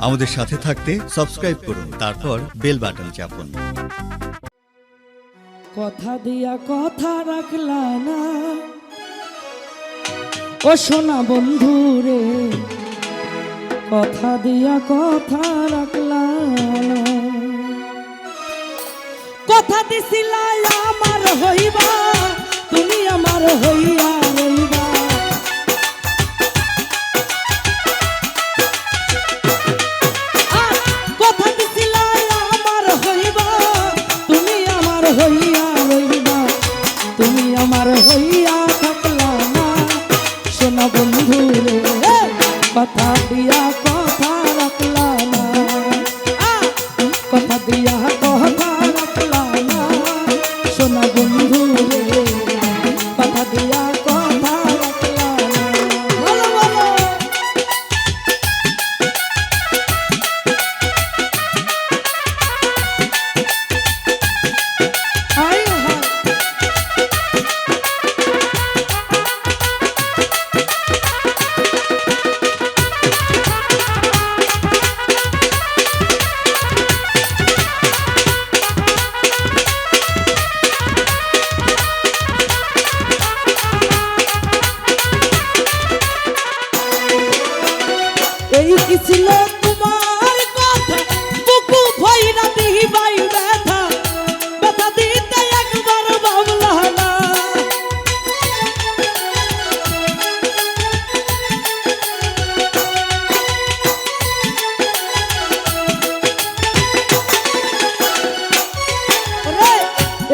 আমাদের সাথে থাকতে সাবস্ক্রাইব করুন, তারপর বেল বাটন চাপুন। কথা দিয়া কথা রাখলা না। ও সোনা বন্ধু রে, কথা দিয়া কথা রাখলা না। কথা দিছিলা আমার হইবা, তুমি আমার হইয়া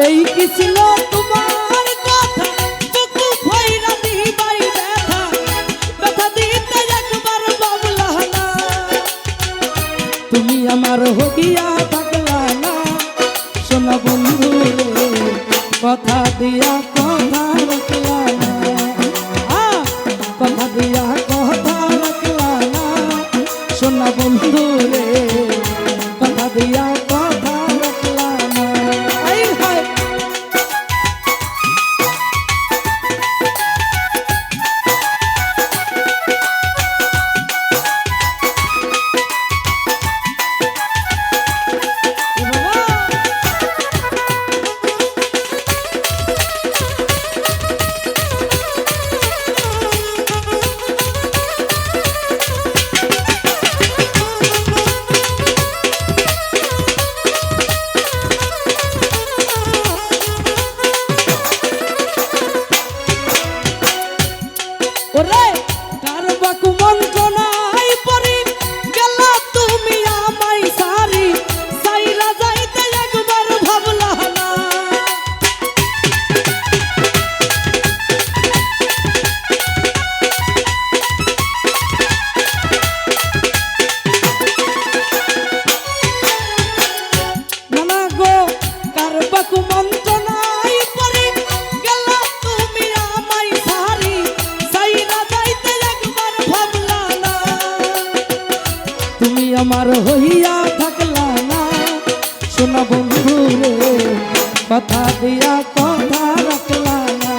এই কি ছিল তোমার কথা বুকু ভইরা দিহি ব্যথা। ব্যথা দিতে একবার ভাবলা না। তুমি আমার হইয়া থাকলা না। সোনা বন্ধু কথা দিয়া কথা রাখলা না। কথা দিয়া কথা রাখলা না। সোনা বন্ধু আমার হইয়া থাকলা না। শোনা বন্ধু রে, কথা দিয়া কথা রাখলা না।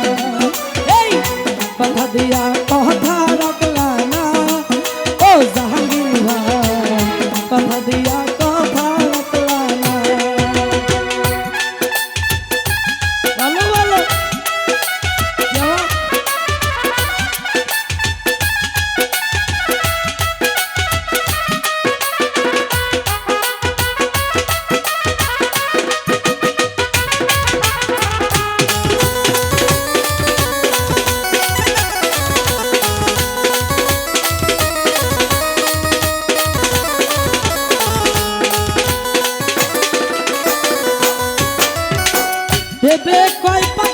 কথা দিয়া কথা রাখলা ভেবে কয় পাগল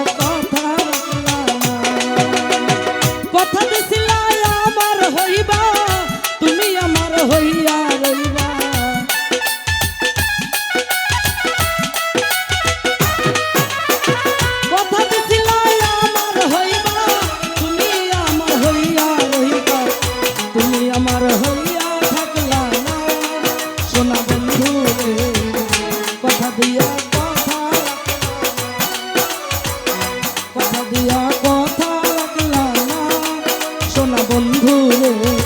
Oh.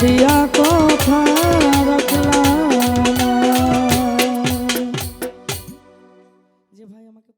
দিয়া কথা রাখলাম। যে ভাই আমাকে